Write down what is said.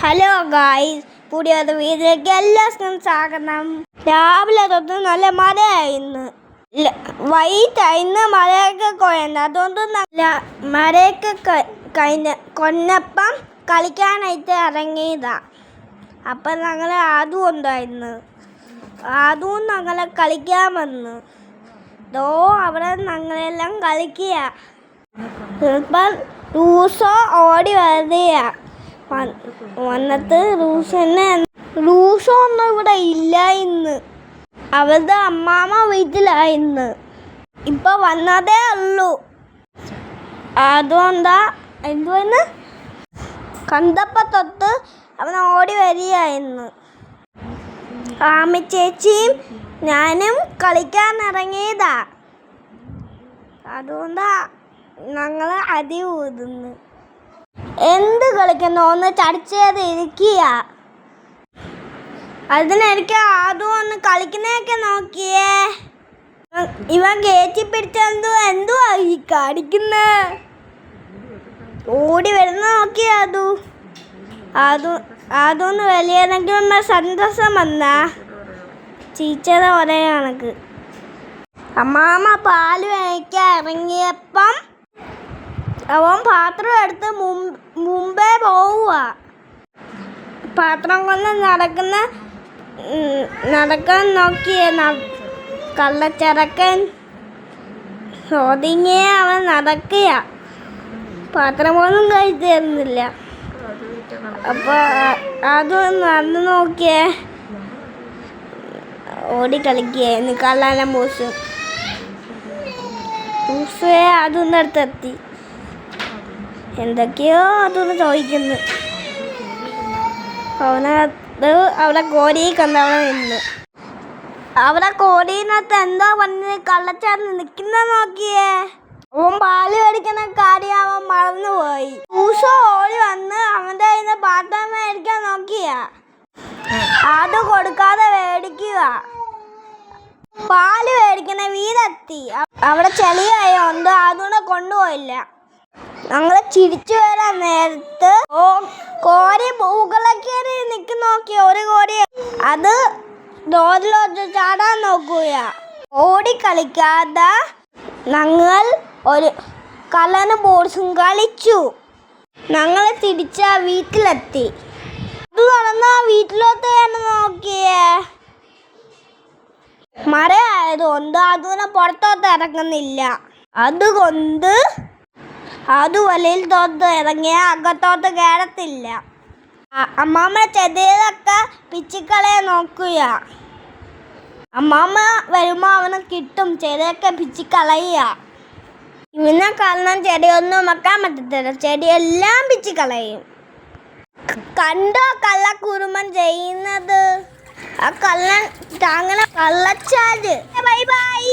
Hello guys പുതിയൊരു വീട്ടിലേക്ക് എല്ലാവർക്കും സ്വാഗതം. രാവിലെ തൊട്ട് നല്ല മഴയായിരുന്നു. വൈറ്റ് വൈകിട്ടായിരുന്നു മഴയൊക്കെ കൊയ്യുന്നത് അതുകൊണ്ട് നല്ല മഴയൊക്കെ കഴിഞ്ഞ കൊന്നപ്പം കളിക്കാനായിട്ട് ഇറങ്ങിയതാ. അപ്പം ഞങ്ങൾ അതും ഉണ്ടായിരുന്നു അതും ഞങ്ങളെ കളിക്കാൻ വന്നു. ദോ അവിടെ ഞങ്ങളെല്ലാം കളിക്കുക. ഇപ്പം ദിവസം ഓടി വരികയാ വ- വന്നിട്ട് തന്നെ റൂസോ ഒന്നും ഇവിടെ ഇല്ല ഇന്ന്. അവരുടെ അമ്മാമ്മ വീട്ടിലായിരുന്നു ഇപ്പൊ വന്നതേ ഉള്ളൂ. അതുകൊണ്ടാ എന്തുവന്ന്? കണ്ടപ്പ തൊട്ട് അവൻ ഓടി വരികയായിരുന്നു ആമി ചേച്ചിയും ഞാനും കളിക്കാൻ ഇറങ്ങിയതാ. അതുകൊണ്ടാ ഞങ്ങൾ അടി ഊതുന്നു. എന്ത് കളിക്കുന്നു? ഒന്ന് ചടിച്ചത് ഇരിക്കുക. അതിനെനിക്ക് ആദ്യം ഒന്ന് കളിക്കുന്നതൊക്കെ നോക്കിയേ. ഇവൻ കയറ്റി പിടിച്ചെന്തോ എന്തുവാ ഈ കാണിക്കുന്ന? ഓടി വരുന്ന നോക്കിയ അതു. അതു അതൊന്ന് വലിയതെങ്കിലും സന്തോഷം വന്നാ. ചീച്ചത ഒരേ കണക്ക്. അമ്മാമ്മ പാൽ വേണിക്കാൻ ഇറങ്ങിയപ്പം അവൻ പാത്രം എടുത്ത് മുമ്പേ പോവുക പാത്രം കൊണ്ട് നടക്കുന്ന നടക്കാൻ നോക്കിയ കള്ളച്ചരക്കൻ ചോദിങ്ങിയ അവൻ നടക്കുക പാത്രമൊന്നും കഴിച്ചു തരുന്നില്ല. അപ്പൊ അത് നടന്നു നോക്കിയേ ഓടി കളിക്കുകയായിരുന്നു കള്ളാല മൂസ്. മൂസേ അതൊന്നും അടുത്തെത്തി എന്തൊക്കെയോ അതൊന്ന് ചോദിക്കുന്നു. അവനകത്ത് അവിടെ കോരി കണ്ടവിടെ നിന്ന്. അവിടെ കോടിനകത്ത് എന്താ പറഞ്ഞ് കള്ളച്ചാർന്ന് നിൽക്കുന്ന നോക്കിയേ. അവൻ പാൽ മേടിക്കുന്ന കാര്യം അവൻ മറന്നുപോയി. ഊഷോ ഓടി വന്ന് അവന്റെ കയ്യിൽ നിന്ന് പാത്രം മേടിക്കാൻ നോക്കിയ. അത് കൊടുക്കാതെ മേടിക്കുക. പാൽ മേടിക്കുന്ന വീടെത്തി. അവിടെ ചെളിയായോണ്ട് അതുകൊണ്ട് കൊണ്ടുപോയില്ല. ഞങ്ങൾ ചിരിച്ചു വരാൻ നേരത്ത്. കോരി മുകളൊക്കെ നിക്ക് നോക്കി ഒരു കോരി അത് ഡോറിലോട്ട് ചാടാൻ നോക്കുക ഓടി കളിക്കാതെ ഞങ്ങൾ ഒരു കലന ബോർഡ്സും കളിച്ചു. ഞങ്ങൾ തിരിച്ച വീട്ടിലെത്തി. അത് നടന്ന വീട്ടിലോട്ട് നോക്കിയേ നോക്കിയേ? മഴയായതുകൊണ്ട് അതിനെ പുറത്തോട്ട് ഇറങ്ങുന്നില്ല. അതുകൊണ്ട് അത് വലയിൽ തോത്ത് ഇറങ്ങിയ അകത്തോട്ട് കയറത്തില്ല അമ്മാമ്മ ചെതിയിലൊക്കെ പിച്ചിക്കളെ നോക്കുക അമ്മാമ്മ വരുമ്പോൾ അവന് കിട്ടും ചെടിയൊക്കെ പിച്ചിക്കളയുക ഇവനെ കാരണം ചെടിയൊന്നും വെക്കാൻ പറ്റത്തില്ല. ചെടിയെല്ലാം പിച്ചിക്കളയും. കണ്ടോ കള്ളക്കുറുമൻ ചെയ്യുന്നത്? ആ കള്ളൻ താങ്ങനെ കള്ളച്ചാൽ. Bye bye.